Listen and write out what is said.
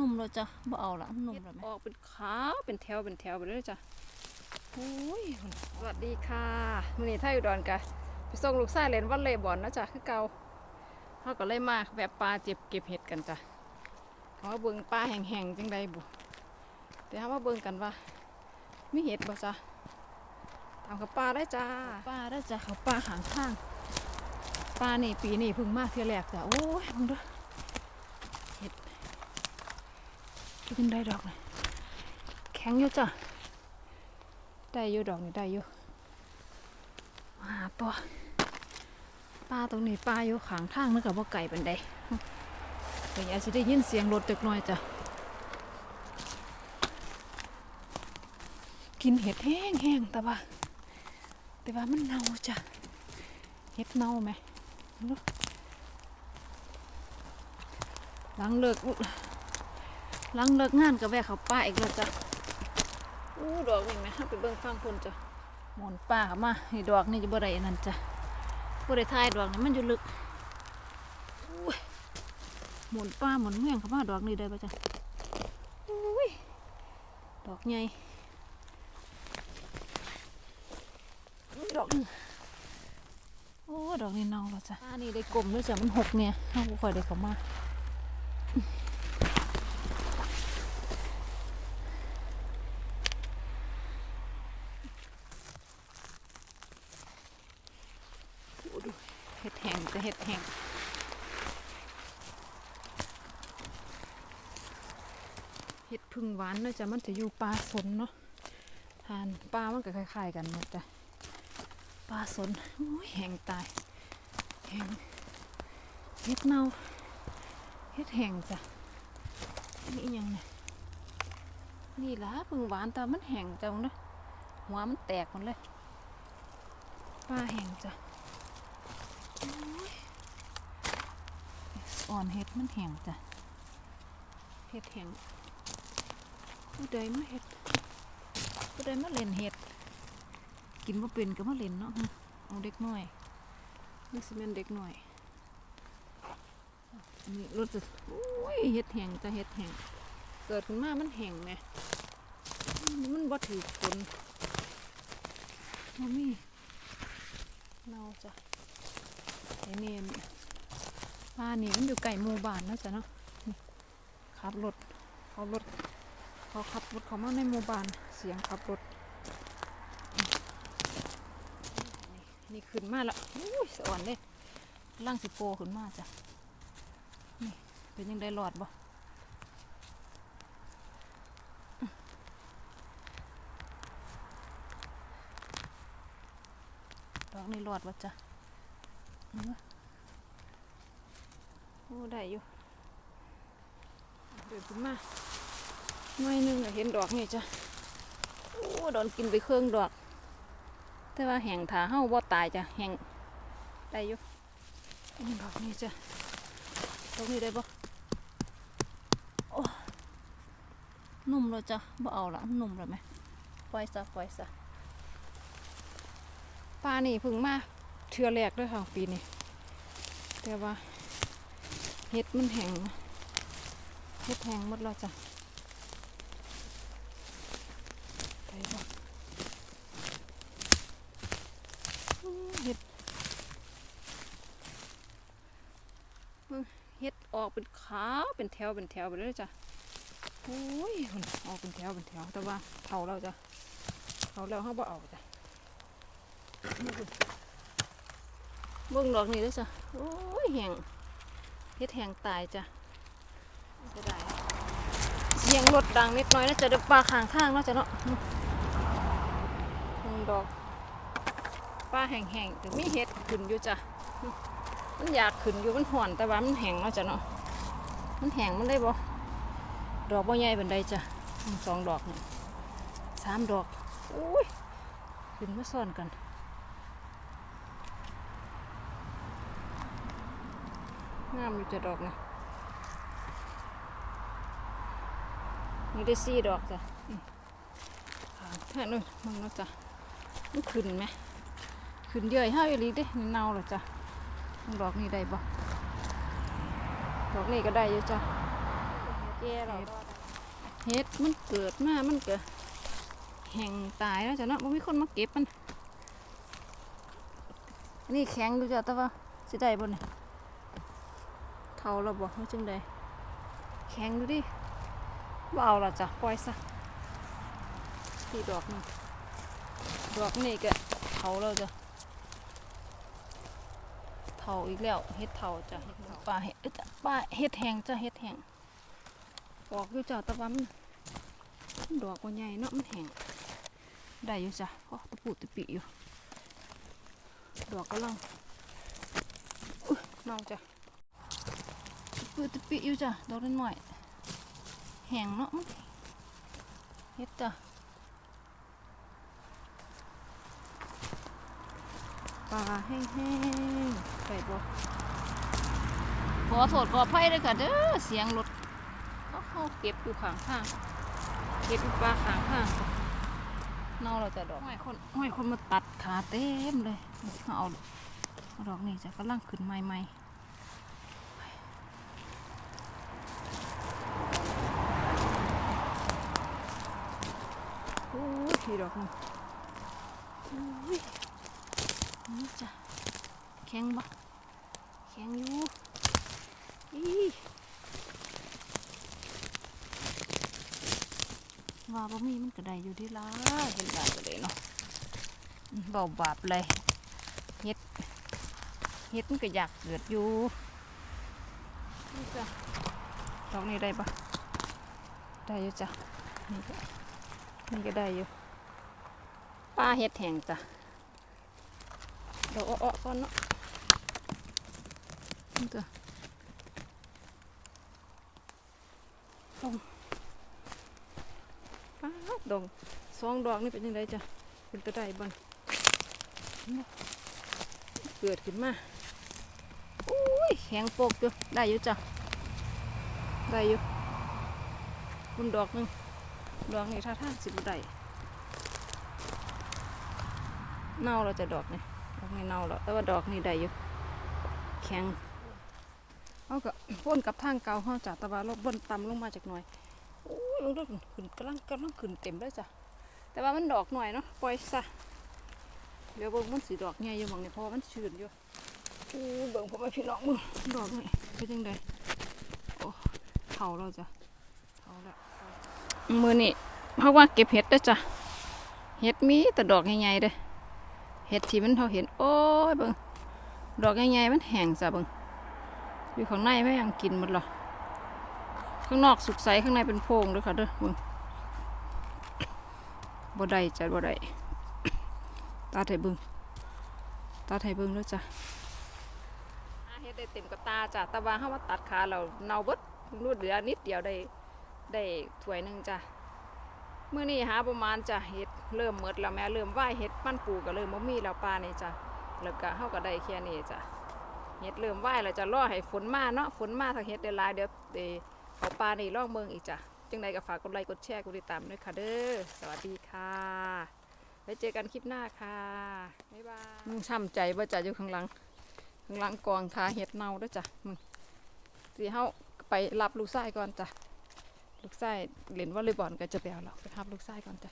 นุ่มแล้วจ้ะบ่เอาละนุ่มแล้วไหมออกเป็นขาวเป็นแถวเป็นแถวไปเลยจ้ะโอ้ยสวัสดีค่ะมื้อนี้ไทยอุดรกะไปส่งลูกชายเล่นวอลเลย์บอลนะจ๊ะคือเก่าเขาก็เลยมาแวะปลาเจ็บเก็บเห็ดกันจ้ะเขามาเบิ่งปลาแห้งๆจังใดบุเดี๋ยวเรามาเบิ่งกันว่ามีเห็ดบ่จ้ะตามกับปลาได้จ้าป้าได้อจ้ะเขาปลาหางข้างปลานี่ปีนี่เพิ่งมาเที่ยแรกจ้ะโอ้ยมึงดูเห็ด กินได้ดอกเลยแข็งอยู่จ้ะได้อยู่ดอกนี่ได้อยู่มาหาตัวปลาตรงนี้ปลาอยู่ขางทางนึกกับว่าไก่เป็นใดเดี๋ยวอาจจะได้ยินเสียงรถจักหน่อยจ้ะกินเห็ดแห้งๆแต่ว่า แต่ว่ามันเน่าจ้ะเห็ดเน่าไหมหลังเลิกอุ๊ย หลังเลิกงานก็แวะเขาป้าอีกแล้วจ้ะอู้ดอกนี่ไหมไปเบิ่งฟังคนจ้ะหมอนป่าเข้ามานี่ดอกนี่จะบ่ได้อันนั่นจ้ะบ่ได้ทายดอกนี่มันอยู่ลึกอุ้ยหมุนป้าหมุนเมืองเข้ามาดอกนี่ได้ปะจ้ะอุ้ยดอกใหญ่ดอกหนึ่งโอ้ดอกนี้เน่าแล้วจ้ะอันนี้ได้กลมด้วยจ้ะมันหกเนี่ยเอาค่อยได้เขามาโอ้ดูเห็ดแเห็ดแห้งเห็ดพึ่งหวานเนอะจ้ะมันจะอยู่ปลาสนเนาะทานปลามันก็คล้ายๆกันหมดจ้ะปลาสนอุ้ยแห้งตายแห้งเฮ็ดเน่าเฮ็ดแห้งจ้ะนี่ยังเนี่ยนี่ล่ะพึ่งหวานแต่มันแห้งจังนะหัวมันแตกหมดเลยปลาแห้งจ้ะ อ้ยอ่อนเฮ็ดมันแห้งจ้ะเฮ็ดแห้งผู้ใดมาเฮ็ดผู้ใดมาเล่นเฮ็ด กินว่าเป็นก็มาเล่นเนาะฮึเอาเด็กน้อยนี่สิเป็นเด็กน้อยอันนี้รถจะโอ้ยเห็ดแห้งจะเห็ดแห้งเกิดขึ้นมามันแห้งไงมันบ่ถือฝนมันมีเน่าจ้ะไอ้เนี่ย บ้านนี่มันอยู่ไก่หมู่บ้านนาะจ้ะเนาะขับรถเขารถเขาขับรถเขามาในหมู่บ้านเสียงขับรถนี่ขึ้นมาแล้วอุ้ยสอ่อนเลยล่างสิโปขึ้นมาจ้ะนี่เป็นยังได้หลอดบ่ดอกนี่หลอดบ่จ้ะ อ้ได้อยู่ เดินขึ้นมาหน่อยนึงเห็นดอกนี่จ้ะโอ้โดนกินไปเครื่องดอก แต่ว่าแห้งถาเฮาบ่ตายจ้ะแห้งได้อยู่อันนี้ดอกนี้จ้ะดอกนี้ได้บ่นุ่มแล้วจ้ะบ่เอาละนุ่มแล้วไหมปล่อยซะปล่อยซะปลานี่พิ่งมาเทือแรกด้วยค่ะปีนี้แต่ว่า เห็ดมันแห้งเห็ดแห้งหมดแล้วจ้ะได้บ่เห็ดเบิ่งเห็ดออกเป็นขาวเป็นแถวเป็นแถวไปเลยจ้ะโอ้ยออกเป็นแถวเป็นแถวแต่ว่าเผาเราจะเผาแล้วเขาบ่เอาจ้ะเบิ่งดอกนี่เด้วยจ้ะโอ้ยแห้ง เฮ็ดแหงตายจ้ะเสียดายเสียงรถดังนิดน่อยนะจะเดือปลาข้างทางเนาะจ้ะเนาะอืมเบิ่งดอกปลาแห้งๆแต่มีเห็ดขึ้นอยู่จ้ะมันอยากขึ้นอยู่มันห่อนแต่ว่ามันแห้งเนาะจ้ะเนาะมันแห้งมันได้บ่ดอกบ่ใหญ่เป็นไดจ้ะสองดอกนี่สามดอกอุ้ยขึ้นมาซ่อนกัน งามอยู่จะดอกนะนี่ได้สี่ดอกจ้ะอืมขานู้นมึงนะจ้ะมันขึ้นไหมขึ้นเยอะให้าอีหลีเด้นี่เน่าแล้วจ้ะดอกนี้ได้บ่ดอกนี้ก็ได้อยู่จ้ะแก่เราเฮ็ดมันเกิดมา มันเก็แห้งตายแล้วจ้ะเนาะบ่มีคนมาเก็บมัน นี่แข็งดูจ้ะแต่ว่าสิได้บ่เนี่ย เท่าแล้วบ่เฮาจังไดแข็งดูดิบ่เอาละจ้ะปล่อยซะที่ดอกหนึงดอกนี่ก็เท่าแล้วจ้ะเท่าอีกแล้วเฮ็ดเท่าจ้ะเฮ็ดเท่าปลาเฮ็ดเอ้ยจ้ะปลาเฮ็ดแหงจ้ะเฮ็ดแหงออกอยู่จ้ะตะวันดอกว่าใหญ่เนาะมันแหงได้อยู่จ้ะโอ้ตะปูตะปิอยู่ดอกก็ลังอุ้ยน้องจ้ะ ตะปูตะปิอยู่จ้ะดอกน้อยแห้งเนาะมันเฮ็ดจ้ะปลาแห้งๆไปบ่ขอโทษขออภัยด้วยค่ะเด้อเสียงรถเขาเก็บอยู่ข้างข้างเก็บอยู่ปลาข้างข้างเน่าเราจะดอกห้อยคนห้อยคนมาตัดขาเต็มเลยเขาเอาเอาดอกนี่จะกำลังขึ้นใหม่ๆโอ้ย พี่ดอกนึงนี่จ้ะแข็งบ่แข็งอยู่อีว่าบ่มีมันก็ได้อยู่ที่ละเห็นได้ก็ได้เนาะเบาบาปเลยเฮ็ดเฮ็ดมันก็อยากเกิดอยู่นี่จ้ะดอกนี้ได้ปะได้อยู่จ้ะนี่ก็นี่ก็ได้อยู่ ป้าเฮ็ดแห้งจ้ะดอกอ้อๆก่อนเนาะนี่จ้ะลงป้าดอกสองดอกนี่เป็นยังไงจ้ะเป็นตะไดบันเกิดขึ้นมาอุ้ยแข็งโปกอยู่ได้อยู่จ้ะได้อยู่คุณดอกหนึ่งดอกนี่ท่าทางสิบได้ เน่าเราจะดอกนี่ดอกนี่เน่าแล้วแต่ว่าดอกนี่ได้อยู่แข็งเอาก็พ่นกับทางเก่าเขาจ้ะแต่ว่าเราบนต่ำลงมาจากหน่อยอู้ลงรถขึ้นกำลังกำลังขึ้นเต็มเลยจ้ะแต่ว่ามันดอกหน่อยเนาะปล่อยซะเดี๋ยวเบิ่งมันสีดอกใหญ่อยู่มองนี่เพราะมันชื้นอยู่อู้เบิ่งพ่อแม่พี่น้องมึงดอกนี่เป็นยังไงโอ้เผาแล้วจ้ะเผาล้วมือนี่เพราะว่าเก็บเห็ดเด้จ้ะเห็ดมีแต่ดอกใหญ่ๆเด้ เห็ดที่มันเขาเห็น โอ้ยเบิ่งดอกใหญ่ๆมันแห้งจ้ะเบิ่งอยู่ข้างในไม่ยังกินหมดหรอข้างนอกสุกใสข้างในเป็นโพรงด้วยค่ะเด้อมึงบ่ได้จ้ะบ่ได้ตาไทยเบึงตาไทยเบึงแล้วยจ้ะเฮ็ดได้เต็มกับตาจ้ะแต่ว่าเฮามาตัดขาเราเนาเบิดรูดเหลือนิดเดียวได้ได้ถ้วยหนึงจ้ะมื้อนี้หาประมาณจ้ะเฮ็ด เริ่มหมดแล้วแม่เริ่มว่ายเฮ็ดมันปูก็เริ่มบ่มีแล้วปลานี่จ้ะแล้วก็เฮาก็ได้แค่นี้จ้ะเฮ็ดเริ่มว่ายแล้วจะรอให้ฝนมาเนาะฝนมาถ้าเฮ็ดได้หลายเดี๋ยวเดเอาปลานี่ล่องเมืองอีกจ้ะจังใดก็ฝากกดไลค์กดแชร์กดติดตามด้วยค่ะเด้อสวัสดีค่ะไว้เจอกันคลิปหน้าค่ะบ๊ายบายมึงช้ำใจว่าจะอยู่ข้างหลังข้างหลังกองขาเห็ดเน่าด้วยจ้ะมึงสีเฮาไปรับลูกไส้ก่อนจ้ะลูกไส้เล่นวอลเลย์บอลก็จะไปเอาเราไปรับลูกไส้ก่อนจ้ะ